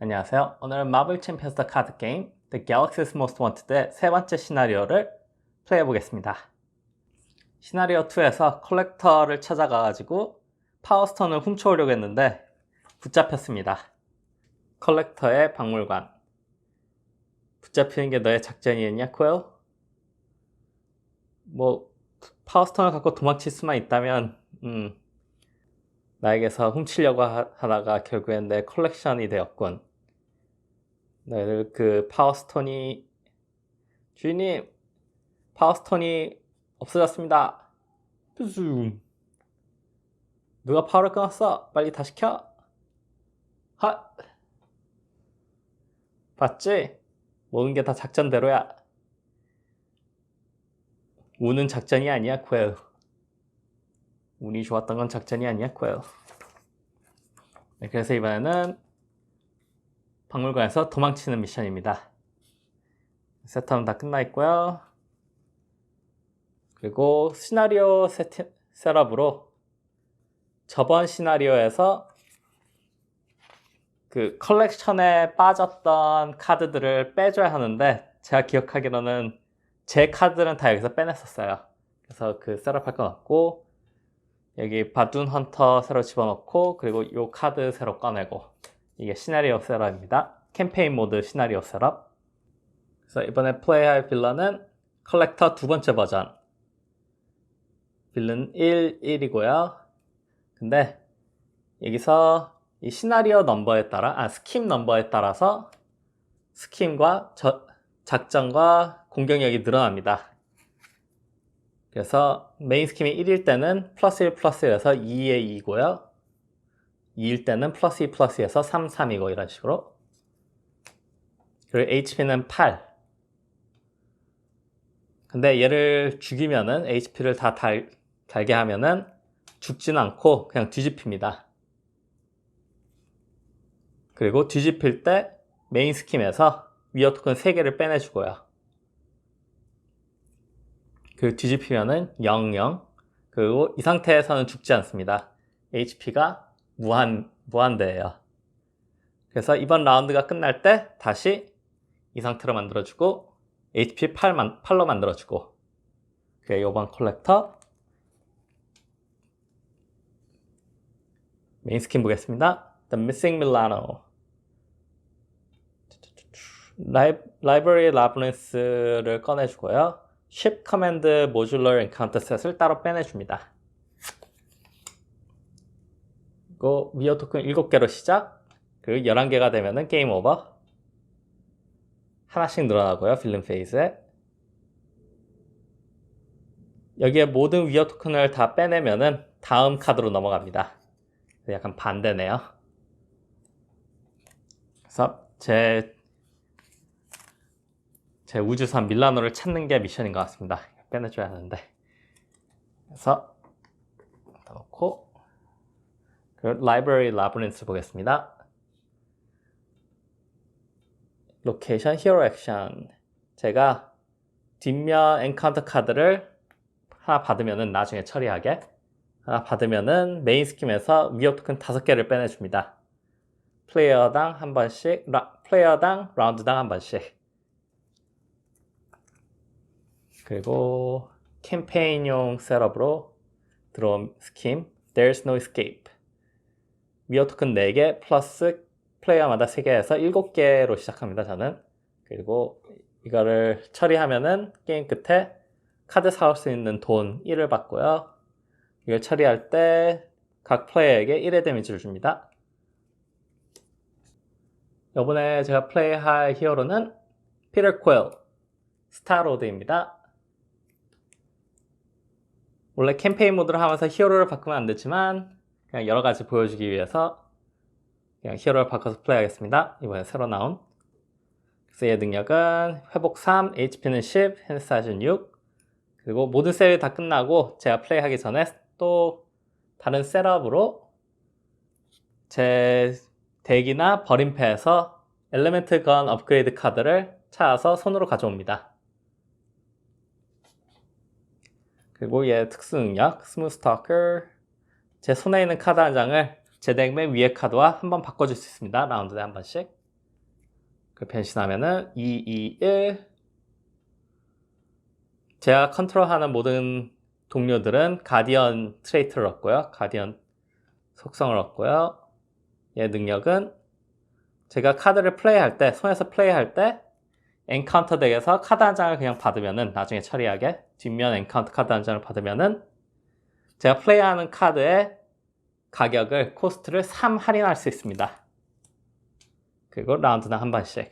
안녕하세요. 오늘은 마블 챔피언스 카드 게임 The Galaxy's Most Wanted의 세 번째 시나리오를 플레이해 보겠습니다. 시나리오 2에서 컬렉터를 찾아가가지고 파워스톤을 훔쳐오려고 했는데 붙잡혔습니다. 컬렉터의 박물관. 붙잡히는 게 너의 작전이었냐, 코엘? 뭐 파워스톤을 갖고 도망칠 수만 있다면, 음, 나에게서 훔치려고 하- 하다가 결국엔 내 컬렉션이 되었군. 너희들 그 파워스톤이 주인님 파워스톤이 없어졌습니다. 뾰줌. 누가 파워를 끊었어? 빨리 다시 켜. 하. 봤지? 모든 게 다 작전대로야. 운은 작전이 아니야, 퀘어. 운이 좋았던 건 작전이 아니야, 퀘어. 네, 그래서 이번에는 박물관에서 도망치는 미션입니다. 세트는 다 끝나 있고요. 그리고 시나리오 세트, 셋업으로 저번 시나리오에서 그 컬렉션에 빠졌던 카드들을 빼줘야 하는데 제가 기억하기로는 제 카드는 다 여기서 빼냈었어요. 그래서 그 셋업할 것 같고 여기 바둔 헌터 새로 집어넣고 그리고 이 카드 새로 꺼내고 이게 시나리오 셋업입니다. 캠페인 모드 시나리오 셋업. 그래서 이번에 플레이할 빌런은 컬렉터 두 번째 버전. 빌런 1, 1이고요. 근데 여기서 이 시나리오 넘버에 따라, 아, 스킴 넘버에 따라서 스킴과 저, 작전과 공격력이 늘어납니다. 그래서 메인 스킴이 1일 때는 플러스 1 플러스 1에서 2에 2고요. 2일 때는 플러스 2 플러스 2에서 3, 3이고 이런 식으로. 그리고 HP는 8. 근데 얘를 죽이면은 HP를 다 달, 달게 하면은 죽진 않고 그냥 뒤집힙니다. 그리고 뒤집힐 때 메인 스킴에서 위어 토큰 3개를 빼내주고요. 그 뒤집히면은 0, 0. 그리고 이 상태에서는 죽지 않습니다. HP가 무한, 무한대예요. 그래서 이번 라운드가 끝날 때 다시 이 상태로 만들어주고 HP 8만, 8로 만들어주고 그게 이번 컬렉터 메인 스킨 보겠습니다. The Missing Milano 라이, 라이브러리 라브렌스를 꺼내주고요. Ship Command Modular Encounter Set을 따로 빼내줍니다. 그리고 위어 토큰 7개로 시작. 그리고 11개가 되면은 게임 오버. 하나씩 늘어나고요 필름 페이즈에. 여기에 모든 위어 토큰을 다 빼내면은 다음 카드로 넘어갑니다. 약간 반대네요. 그래서 제, 제 우주선 밀라노를 찾는 게 미션인 것 같습니다. 빼내줘야 하는데. 그래서 넣고 그리고 라이브러리 라브린스 보겠습니다. 로케이션 히어로 액션 제가 뒷면 엔카운터 카드를 하나 받으면은 나중에 처리하게. 하나 받으면은 메인 스킴에서 위협 토큰 다섯 개를 빼내줍니다. 플레이어당 한 번씩 라, 플레이어당 라운드당 한 번씩. 그리고 캠페인용 셋업으로 들어온 스킴 There's no escape 위어 토큰 4개 플러스 플레이어마다 3개에서 7개로 시작합니다, 저는. 그리고 이거를 처리하면은 게임 끝에 카드 사올 수 있는 돈 1을 받고요. 이걸 처리할 때 각 플레이어에게 1의 데미지를 줍니다. 이번에 제가 플레이할 히어로는 피터 퀘일, 스타로드입니다. 원래 캠페인 모드를 하면서 히어로를 바꾸면 안 되지만 그냥 여러 가지 보여주기 위해서 그냥 히어로를 바꿔서 플레이하겠습니다. 이번에 새로 나온. 얘 능력은 회복 3, HP는 10, 핸드사이즈는 6. 그리고 모든 셀이 다 끝나고 제가 플레이하기 전에 또 다른 셋업으로 제 덱이나 버림패에서 엘리멘트 건 업그레이드 카드를 찾아서 손으로 가져옵니다. 그리고 얘 특수 능력, 스무스 터커. 제 손에 있는 카드 한 장을 제 덱맨 위에 카드와 한 번 바꿔줄 수 있습니다. 라운드에 한 번씩. 그 변신하면은 2, 2, 1 제가 컨트롤하는 모든 동료들은 가디언 트레이트를 얻고요. 가디언 속성을 얻고요. 얘 능력은 제가 카드를 플레이할 때, 손에서 플레이할 때 엔카운터 덱에서 카드 한 장을 그냥 받으면은 나중에 처리하게 뒷면 엔카운터 카드 한 장을 받으면은 제가 플레이하는 카드의 가격을 코스트를 3 할인할 수 있습니다. 그리고 라운드는 한 번씩.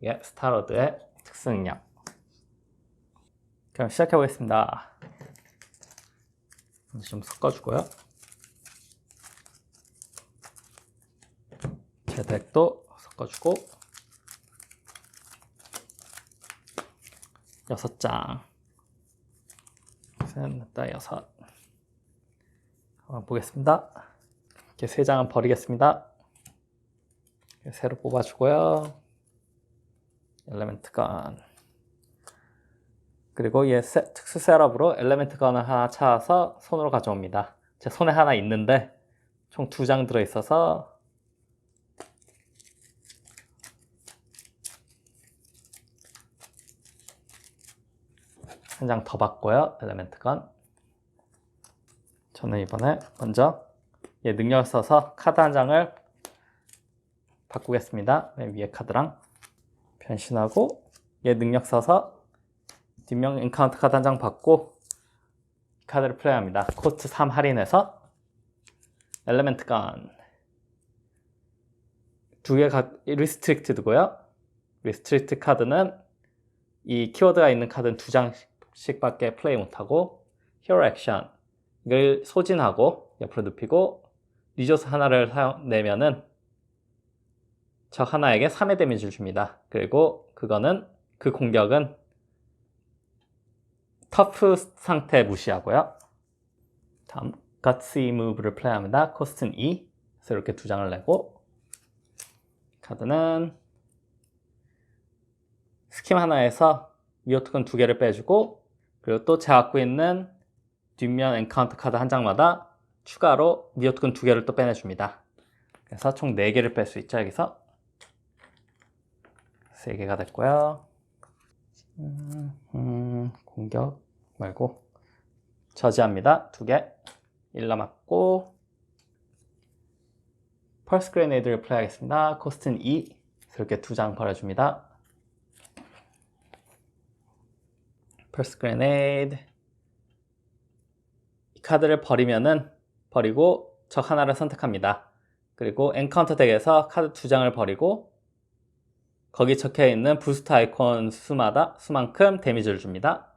이게 스타로드의 특수 능력. 그럼 시작해 보겠습니다. 좀 섞어주고요. 제 덱도 섞어주고 여섯 장, 셋, 넷, 여섯. 한번 보겠습니다. 이렇게 세 장은 버리겠습니다. 새로 뽑아주고요. 엘레멘트 건. 그리고 얘 세- 특수 셋업으로 엘레멘트 건을 하나 찾아서 손으로 가져옵니다. 제 손에 하나 있는데 총 두 장 들어있어서 한 장 더 받고요. 엘레멘트 건. 저는 이번에 먼저 얘 능력을 써서 카드 한 장을 바꾸겠습니다. 맨 위에 카드랑 변신하고 얘 능력 써서 뒷면 엔카운트 카드 한 장 받고 카드를 플레이합니다. 코스트 3 할인해서 엘레멘트 건 두 개가 리스트릭트드고요. 리스트릭트 카드는 이 키워드가 있는 카드는 두 장씩밖에 플레이 못하고 히어로 액션 이걸 소진하고 옆으로 눕히고 리조스 하나를 내면은 적 하나에게 3의 데미지를 줍니다. 그리고 그거는 그 공격은 터프 상태 무시하고요. 다음 가츠 무브를 플레이합니다. 코스트는 2. 그래서 이렇게 두 장을 내고 카드는 스kim 하나에서 미오토큰 두 개를 빼주고 그리고 또 제가 갖고 있는 뒷면 엔카운터 카드 한 장마다 추가로 미오토큰 두 개를 또 빼내줍니다. 그래서 총 4개를 뺄 수 있죠, 여기서. 3개가 됐고요. 음, 음, 공격 말고 저지합니다. 두 개. 1 남았고 펄스 그레네이드를 플레이하겠습니다. 코스트는 2. 이렇게 두 장 버려줍니다. 펄스 그레네이드 이 카드를 버리면은 버리고 적 하나를 선택합니다. 그리고 엔카운터 덱에서 카드 두 장을 버리고 거기 적혀 있는 부스트 아이콘 수마다 수만큼 데미지를 줍니다.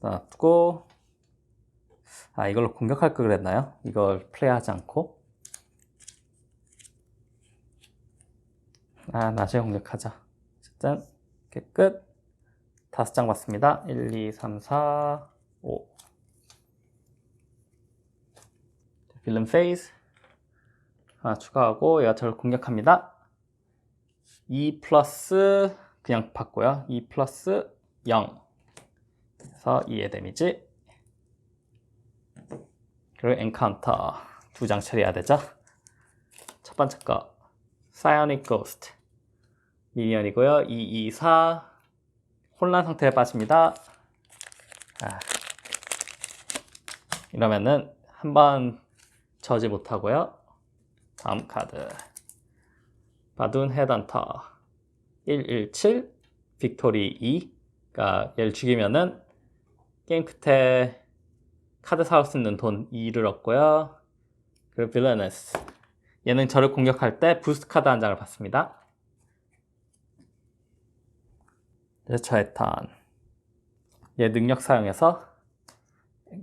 놔두고 아 이걸로 공격할 걸 그랬나요? 이걸 플레이하지 않고 아 나중에 공격하자. 어쨌든 이렇게 끝. 다섯 장 받습니다. 1, 2, 3, 4, 5. 빌름 페이스 하나 추가하고 얘가 저를 공격합니다. 2 플러스 그냥 받고요. 2 플러스 0 그래서 2의 데미지 그리고 엔카운터 두 장 처리해야 되죠. 첫 번째 거 사이오닉 고스트 미니언이고요. 2, 2, 4 혼란 상태에 빠집니다. 아, 이러면은 한번 저지 못하고요. 다음 카드 바둔 헤드헌터 117 빅토리 2 그러니까 얘를 죽이면은 게임 끝에 카드 사올 수 있는 돈 2를 얻고요. 그리고 빌레너스 얘는 저를 공격할 때 부스트 카드 한 장을 받습니다. 이제 저의 턴. 얘 능력 사용해서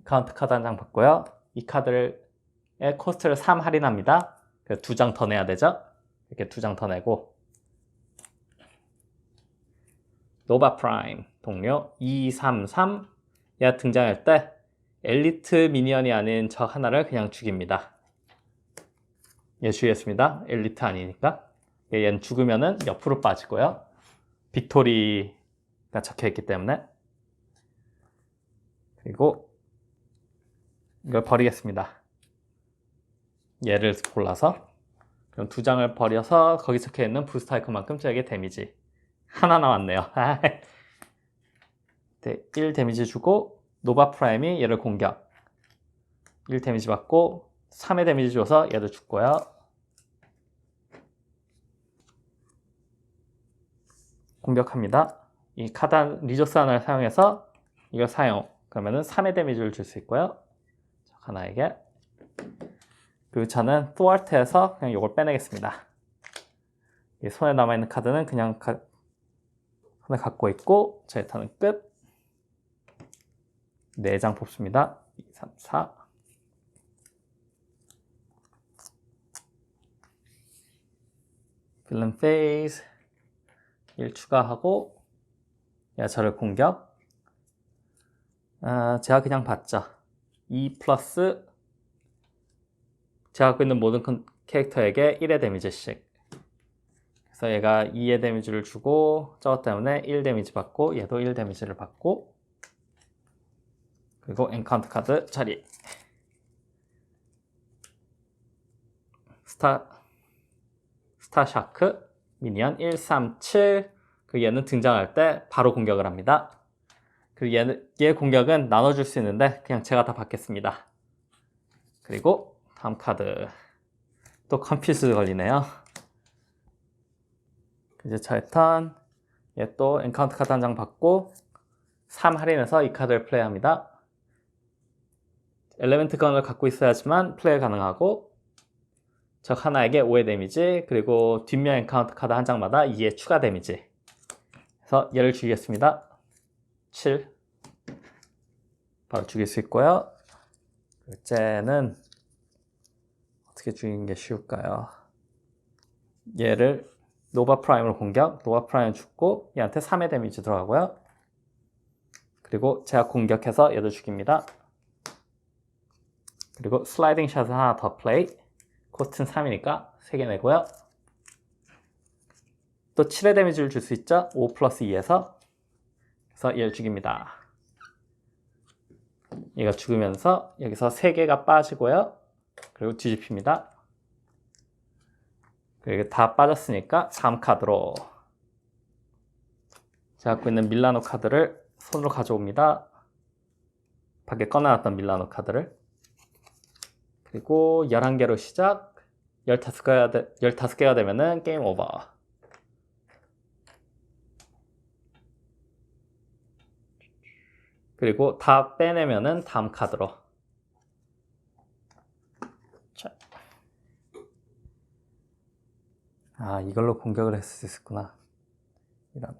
카운트 카드 한 장 받고요. 이 카드를 의 코스트를 3 할인합니다. 두장 더 내야 되죠? 이렇게 두 장 더 내고 노바 프라임 동료 233 얘가 등장할 때 엘리트 미니언이 아닌 저 하나를 그냥 죽입니다. 얘 죽였습니다. 엘리트 아니니까. 얘는 죽으면은 옆으로 빠지고요. 빅토리가 적혀 있기 때문에 그리고 이걸 버리겠습니다. 얘를 골라서 그럼 두 장을 버려서 거기 적혀 있는 부스트 아이콘만큼 저에게 데미지 하나 나왔네요. 네, 1 데미지 주고 노바 프라임이 얘를 공격 1 데미지 받고 3의 데미지 줘서 얘도 죽고요. 공격합니다. 이 카단 리조스 하나를 사용해서 이걸 사용 그러면은 3의 데미지를 줄 수 있고요. 저 하나에게 그리고 저는 thwart에서 그냥 이걸 빼내겠습니다. 이 손에 남아있는 카드는 그냥 가, 손에 갖고 있고 저의 턴은 끝. 4장 뽑습니다. 2, 3, 4. 빌런 페이스 1 추가하고 야 저를 공격 아, 제가 그냥 받죠 2 플러스 제가 갖고 있는 모든 컨- 캐릭터에게 1의 데미지씩 그래서 얘가 2의 데미지를 주고 저것 때문에 1 데미지 받고 얘도 1 데미지를 받고 그리고 엔카운트 카드 자리 스타 스타 샤크 미니언 137 그 얘는 등장할 때 바로 공격을 합니다. 그리고 얘는, 얘 공격은 나눠줄 수 있는데 그냥 제가 다 받겠습니다. 그리고 다음 카드 또 컴퓨즈 걸리네요. 이제 저의 턴. 얘또 엔카운트 카드 한 장 받고 3 할인해서 이 카드를 플레이합니다. 엘레멘트 건을 갖고 있어야지만 플레이 가능하고 적 하나에게 5의 데미지 그리고 뒷면 엔카운트 카드 한 장마다 2의 추가 데미지 그래서 얘를 죽이겠습니다 7 바로 죽일 수 있고요 쟤는 어떻게 죽이는 게 쉬울까요 얘를 노바 프라임으로 공격 노바 프라임 죽고 얘한테 3의 데미지 들어가고요 그리고 제가 공격해서 얘도 죽입니다 그리고 슬라이딩 샷을 하나 더 플레이 코스트는 3이니까 3개 내고요. 또 7의 데미지를 줄 수 있죠? 5 플러스 2에서 그래서 얘를 죽입니다. 얘가 죽으면서 여기서 3개가 빠지고요. 그리고 뒤집힙니다. 그리고 다 빠졌으니까 다음 카드로. 제가 갖고 있는 밀라노 카드를 손으로 가져옵니다. 밖에 꺼내놨던 밀라노 카드를. 그리고 11개로 시작. 15개가, 되, 15개가 되면은 게임 오버. 그리고 다 빼내면은 다음 카드로 아 이걸로 공격을 했을 수 있었구나 이런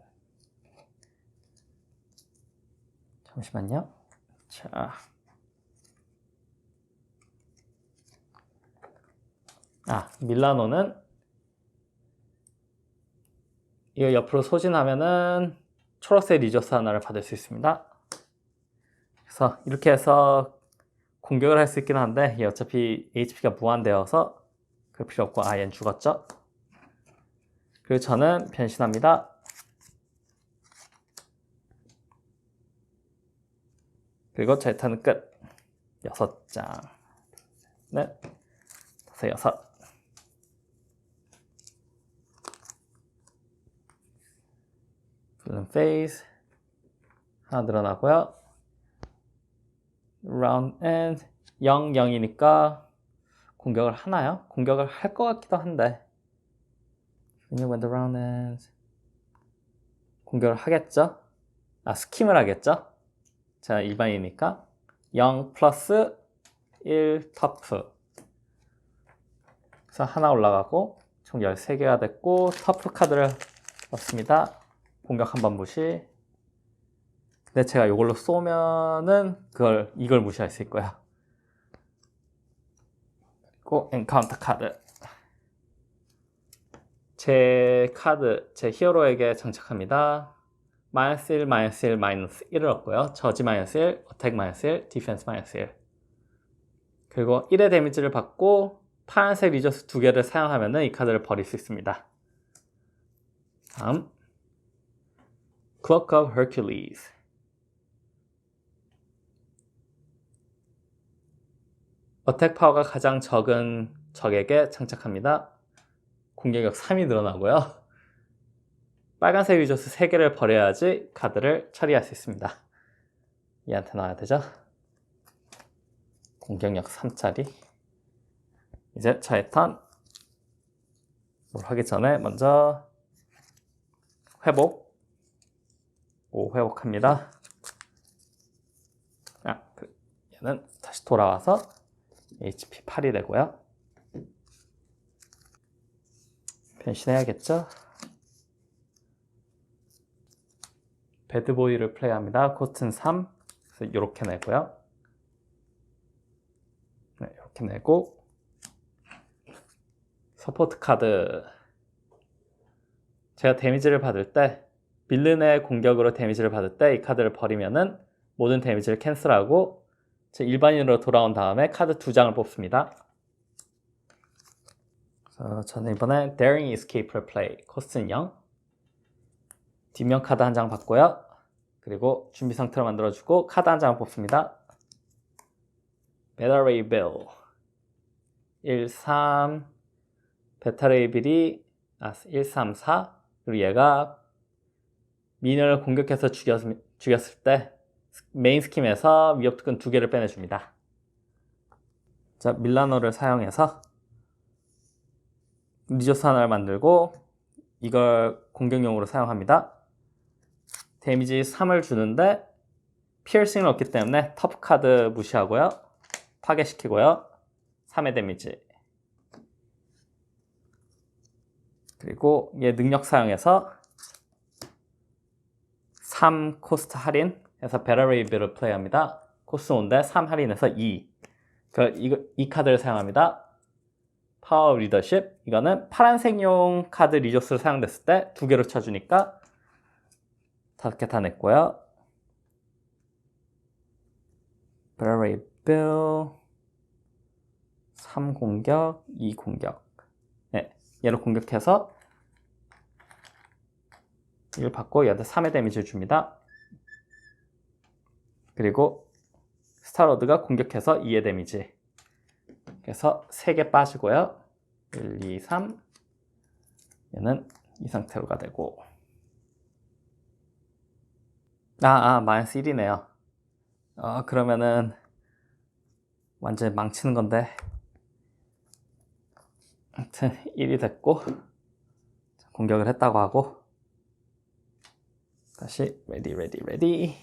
잠시만요 자 아, 밀라노는 이거 옆으로 소진하면은 초록색 리조스 하나를 받을 수 있습니다. 그래서 이렇게 해서 공격을 할 수 있긴 한데 얘 어차피 HP가 무한되어서 그럴 필요 없고 아 얘는 죽었죠? 그리고 저는 변신합니다. 그리고 제 턴은 끝. 여섯 장. 넷. 다섯, 여섯. 블룸 페이스 하나 늘어나고요. round and 0, 0이니까 공격을 하나요? 공격을 할 것 같기도 한데 when the round ends 공격을 하겠죠? 아 스킴을 하겠죠? 제가 일반이니까 0 플러스 1 터프 그래서 하나 올라가고 총 13개가 됐고 터프 카드를 넣습니다. 공격 한번 무시. 근데 제가 이걸로 쏘면은 그걸 이걸 무시할 수 있고요. 그리고 엔카운터 카드. 제 카드, 제 히어로에게 장착합니다. 마이너스 1, 마이너스 1, 마이너스 1을 얻고요. 저지 마이너스 1, 어택 마이너스 1, 디펜스 마이너스 1. 그리고 1의 데미지를 받고 파란색 리저스 두 개를 사용하면 이 카드를 버릴 수 있습니다. 다음 Cloak of Hercules 어택 파워가 가장 적은 적에게 장착합니다. 공격력 3이 늘어나고요. 빨간색 리조스 3개를 버려야지 카드를 처리할 수 있습니다. 얘한테 나와야 되죠? 공격력 3짜리. 이제 저의 턴. 뭘 하기 전에 먼저 회복. 오, 회복합니다. 아, 그, 얘는 다시 돌아와서 HP 8이 되고요. 변신해야겠죠? 배드보이를 플레이합니다. 코스트는 3. 그래서 이렇게 내고요. 네, 이렇게 내고 서포트 카드 제가 데미지를 받을 때 빌른의 공격으로 데미지를 받을 때 이 카드를 버리면은 모든 데미지를 캔슬하고 제 일반인으로 돌아온 다음에 카드 두 장을 뽑습니다. 그래서 저는 이번에 Daring Escape를 플레이 코스트는 0 뒷면 카드 한 장 받고요. 그리고 준비 상태로 만들어주고 카드 한 장을 뽑습니다. 베타레이 빌 1, 3 베타레이 빌이 아, 1, 3, 4 그리고 얘가 미니언을 공격해서 죽였, 죽였을 때 메인 스킴에서 위협 특근 두 개를 빼내줍니다. 자, 밀라노를 사용해서 리조스 하나를 만들고 이걸 공격용으로 사용합니다. 데미지 3을 주는데 피어싱을 얻기 때문에 터프 카드 무시하고요. 파괴시키고요. 3의 데미지. 그리고 얘 능력 사용해서 3 코스트 할인해서 베라레이브를 플레이합니다. 코스트 5인데 3 할인해서 2. 그, 이거, 이 카드를 사용합니다. 파워 리더십. 이거는 파란색용 카드 리조스로 사용됐을 때 두 개로 쳐주니까 다섯 개 다 냈고요. 베라레이브 3 공격, 2 공격. 네, 얘를 공격해서 1 받고 얘한테 3의 데미지를 줍니다. 그리고 스타로드가 공격해서 2의 데미지. 그래서 3개 빠지고요. 1, 2, 3. 얘는 이 상태로가 되고. 아, 아, 마이너스 1이네요. 어, 그러면은 완전히 망치는 건데. 아무튼 1이 됐고 공격을 했다고 하고 다시 ready ready ready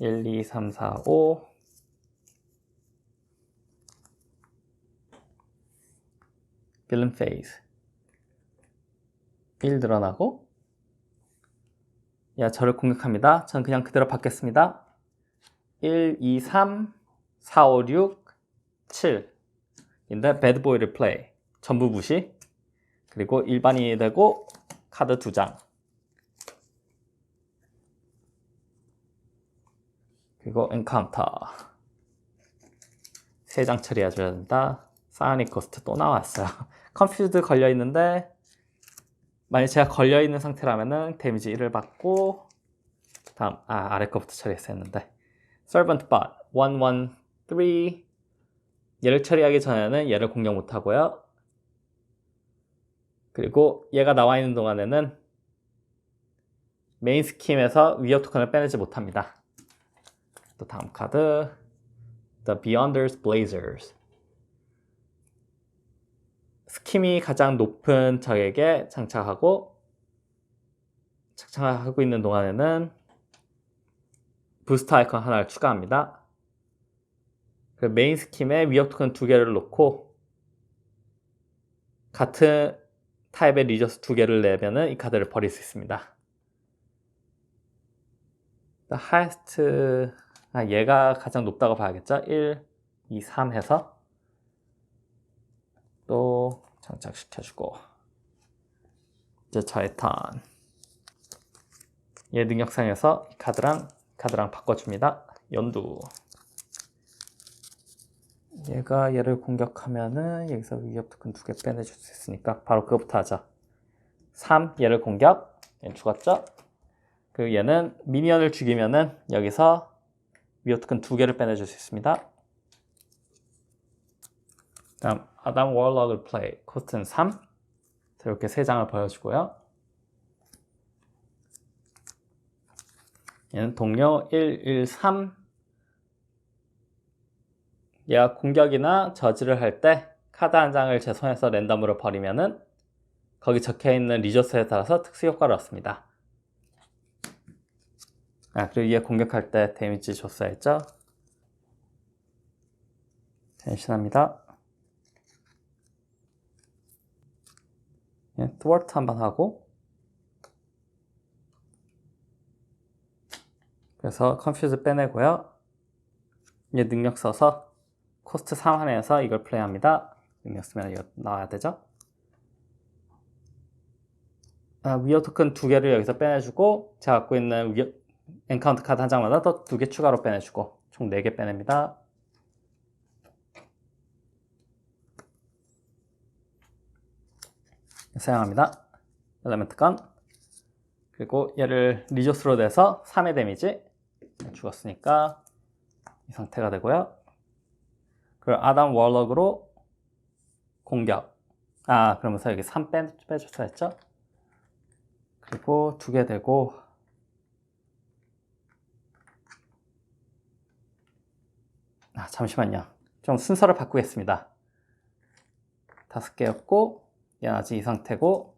1 2 3 4 5 빌런 페이스 1 늘어나고 야 저를 공격합니다. 전 그냥 그대로 받겠습니다. 1 2 3 4 5 6 7 인데 배드보이를 플레이 전부 무시. 그리고 일반인이 되고 카드 두 장. 그리고 엔카운터 세장 처리해줘야 된다. 사이닉 코스트 또 나왔어요 컨퓨즈 걸려 있는데 만약 제가 걸려 있는 상태라면은 데미지 1을 받고 다음 아 아래 거부터 처리했어야 했는데 Servant Bot 113 얘를 처리하기 전에는 얘를 공격 못 하고요. 그리고 얘가 나와 있는 동안에는 메인 스킴에서 위협 토큰을 빼내지 못합니다. 또 다음 카드 The Beyonders Blazers 스킴이 가장 높은 적에게 장착하고 장착하고 있는 동안에는 부스트 아이콘 하나를 추가합니다. 그 메인 스킴에 위협 토큰 두 개를 놓고 같은 타입의 리저스 두 개를 내면은 이 카드를 버릴 수 있습니다. 하이스트 아, 얘가 가장 높다고 봐야겠죠? 1, 2, 3 해서 또 장착시켜주고 이제 저의 턴. 얘 능력상에서 카드랑 카드랑 바꿔줍니다. 연두. 얘가 얘를 공격하면은 여기서 위협 토큰 두 개 빼내줄 수 있으니까 바로 그거부터 하자. 3 얘를 공격. 얘 죽었죠? 그리고 얘는 미니언을 죽이면은 여기서 위협 토큰 두 개를 빼내줄 수 있습니다. 다음 아담 월럭을 플레이. 코스트는 3. 이렇게 세 장을 보여주고요. 얘는 동료 113 얘가 공격이나 저지를 할 때 카드 한 장을 제 손에서 랜덤으로 버리면은 거기 적혀 있는 리조스에 따라서 특수 효과를 얻습니다. 아, 그리고 얘 공격할 때 데미지 줬어야 했죠? 변신합니다. 예, thwart 한번 하고 그래서 confuse 빼내고요. 얘 능력 써서 코스트 3 안에서 이걸 플레이합니다. 능력 쓰면 이거 나와야 되죠? 아, 위어 토큰 두 개를 여기서 빼내주고 제가 갖고 있는 위어, 엔카운트 카드 한 장마다 또 두 개 추가로 빼내주고 총 4개 빼냅니다. 사용합니다. 엘리멘트 건 그리고 얘를 리조스로 내서 3의 데미지 죽었으니까 이 상태가 되고요. 그리고 아담 월럭으로 공격 아 그러면서 여기 3 빼, 빼줬어야 했죠? 그리고 두 개 되고 아 잠시만요. 좀 순서를 바꾸겠습니다. 다섯 개였고 아직 이 상태고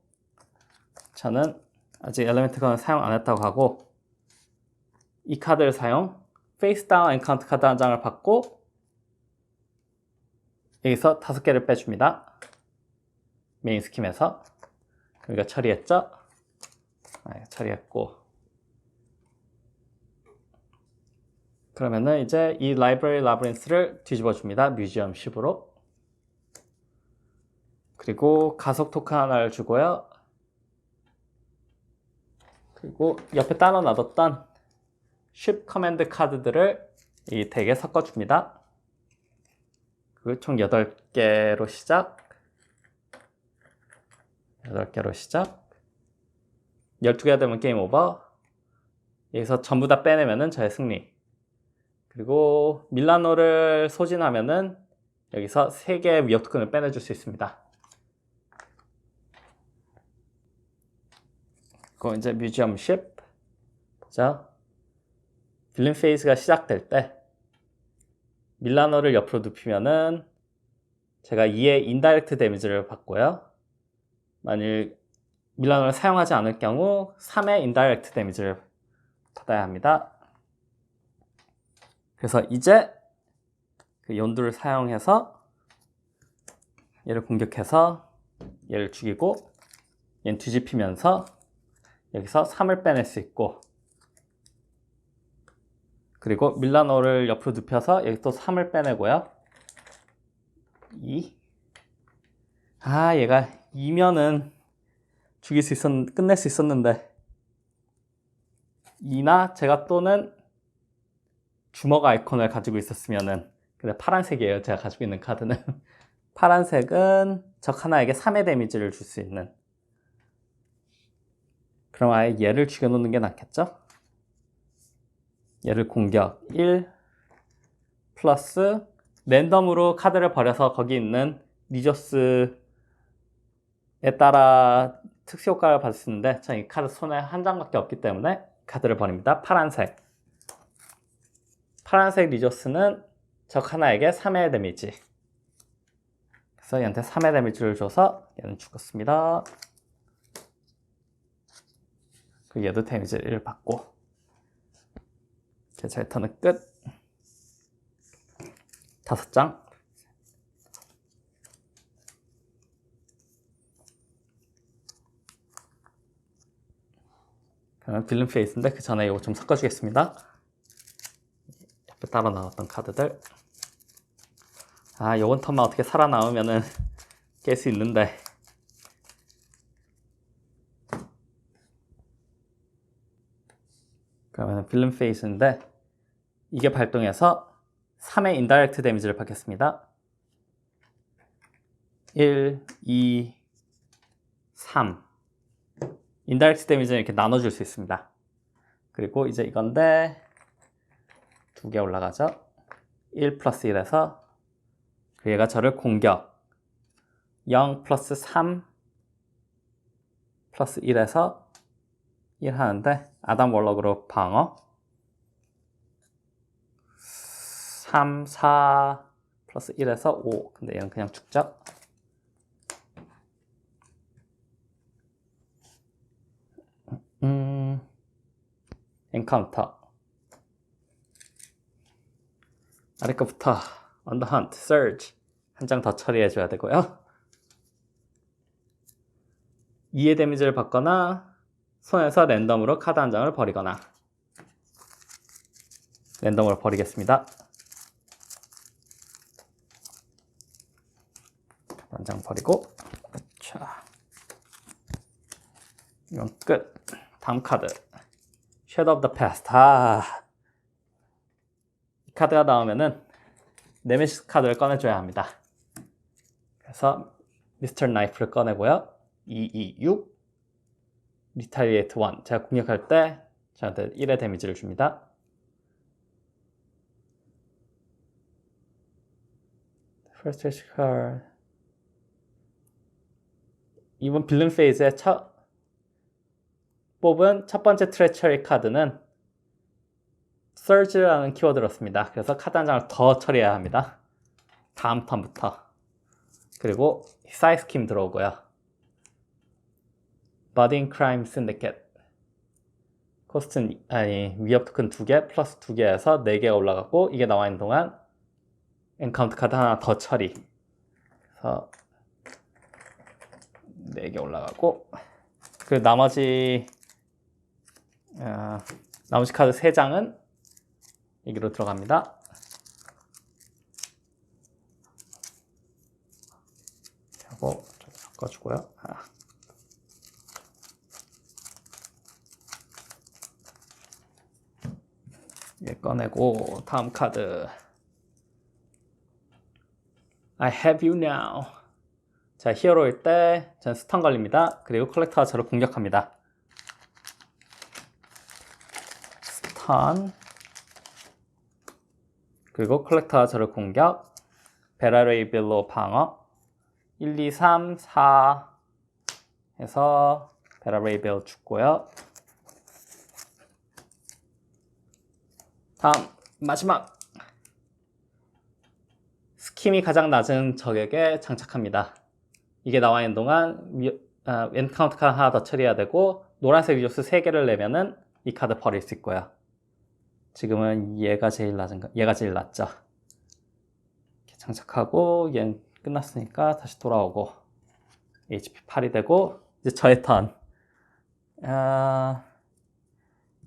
저는 아직 엘리멘트건 사용 안 했다고 하고 이 카드를 사용 페이스 다운 엔카운트 카드 한 장을 받고 여기서 다섯 개를 빼줍니다. 메인 스킴에서 우리가 처리했죠? 아, 처리했고 그러면은 이제 이 라이브러리 라브린스를 뒤집어 줍니다. 뮤지엄 10으로 그리고 가속 토큰 하나를 주고요. 그리고 옆에 따로 놔뒀던 쉽 커맨드 카드들을 이 덱에 섞어줍니다. 그리고 총 8개로 시작. 8개로 시작. 12개가 되면 게임 오버. 여기서 전부 다 빼내면은 저의 승리. 그리고 밀라노를 소진하면은 여기서 3개의 위협 토큰을 빼내줄 수 있습니다. 그리고 이제 뮤지엄 10. 자, 빌린 페이스가 시작될 때 밀라노를 옆으로 눕히면은 제가 2의 인다이렉트 데미지를 받고요. 만일 밀라노를 사용하지 않을 경우 3의 인다이렉트 데미지를 받아야 합니다. 그래서 이제 그 연두를 사용해서 얘를 공격해서 얘를 죽이고 얘는 뒤집히면서 여기서 3을 빼낼 수 있고 그리고 밀라노를 옆으로 눕혀서 여기 또 3을 빼내고요. 2. 아, 얘가 2면은 죽일 수 있었, 끝낼 수 있었는데 2나 제가 또는 주먹 아이콘을 가지고 있었으면은 근데 파란색이에요. 제가 가지고 있는 카드는 파란색은 적 하나에게 3의 데미지를 줄 수 있는 그럼 아예 얘를 죽여놓는 게 낫겠죠? 얘를 공격 1 플러스 랜덤으로 카드를 버려서 거기 있는 리저스에 따라 특수 효과를 받을 수 있는데 전 이 카드 손에 한 장밖에 없기 때문에 카드를 버립니다. 파란색 파란색 리저스는 적 하나에게 3의 데미지 그래서 얘한테 3의 데미지를 줘서 얘는 죽었습니다. 그 얘도 데미지를 받고. 제 턴은 끝. 다섯 장. 그러면 빌름 페이스인데 그 전에 이거 좀 섞어주겠습니다. 옆에 따로 나왔던 카드들. 아 요번 턴만 어떻게 살아남으면은 깰 수 있는데 그러면 빌름 페이스인데 이게 발동해서 3의 인다이렉트 데미지를 받겠습니다. 1, 2, 3 인다이렉트 데미지는 이렇게 나눠줄 수 있습니다. 그리고 이제 이건데 두 개 올라가죠. 1 플러스 1에서 그 얘가 저를 공격 0 플러스 3 플러스 1에서 1 하는데 아담 월럭으로 방어? 3, 4 플러스 1에서 5 근데 얘는 그냥 죽죠? 음 엔카운터. 아래 거부터 언더 헌트 서지. 한 장 더 처리해 줘야 되고요. 2의 데미지를 받거나 손에서 랜덤으로 카드 한 장을 버리거나 랜덤으로 버리겠습니다. 한 장 버리고 자 이건 끝. 다음 카드 Shadow of the Past 아. 이 카드가 나오면은 네메시스 카드를 꺼내줘야 합니다. 그래서 미스터 나이프를 꺼내고요. 2, 2, 6 리탈리에이트 1 제가 공격할 때 저한테 1의 데미지를 줍니다. first s c a r 이번 빌런 페이즈의 첫 뽑은 첫 번째 트레처리 카드는 surge라는 키워드를 씁니다. 그래서 카드 한 장을 더 처리해야 합니다. 다음 턴부터. 그리고 사이스킴 들어오고요. Budding Crime Syndicate. 코스트는 아니 위협 토큰 2개 플러스 2개에서 4개가 올라가고 이게 나와 있는 동안 엔카운트 카드 하나 더 처리. 그래서 4개 올라가고 그 나머지 어, 나머지 카드 3장은 여기로 들어갑니다. 하고 좀 섞어주고요. 아. 얘 꺼내고 다음 카드. I have you now. 자 히어로일 때 전 스턴 걸립니다. 그리고 컬렉터가 저를 공격합니다. 스턴. 그리고 컬렉터가 저를 공격. 베라레이 빌로 방어. 1, 2, 3, 4 해서 베라레이 빌 죽고요 다음 마지막 스킴이 가장 낮은 적에게 장착합니다. 이게 나와 있는 동안 위, 아, 엔카운트 카드 하나 더 처리해야 되고 노란색 위조스 3개를 내면은 이 카드 버릴 수 있고요. 지금은 얘가 제일 낮은 거, 얘가 제일 낮죠. 이렇게 장착하고 얘는 끝났으니까 다시 돌아오고 HP 8이 되고 이제 저의 턴. 아,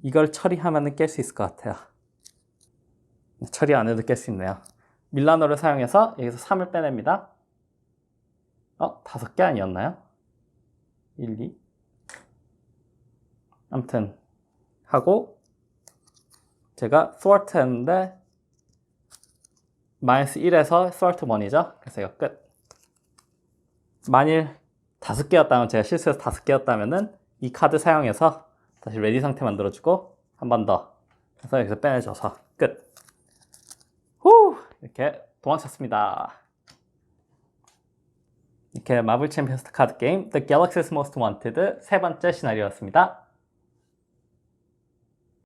이걸 처리하면 깰 수 있을 것 같아요. 처리 안 해도 깰 수 있네요. 밀라노를 사용해서 여기서 3을 빼냅니다. 어? 다섯 개 아니었나요? 1, 2. 아무튼 하고 제가 스월트 했는데 마이너스 1에서 스월트 1이죠. 그래서 이거 끝. 만일 다섯 개였다면 제가 실수해서 다섯 개였다면은 이 카드 사용해서 다시 레디 상태 만들어주고 한 번 더. 그래서 여기서 빼내줘서! 이렇게 도망쳤습니다. 이렇게 마블 챔피언스 카드 게임 The Galaxy's Most Wanted 세 번째 시나리오였습니다.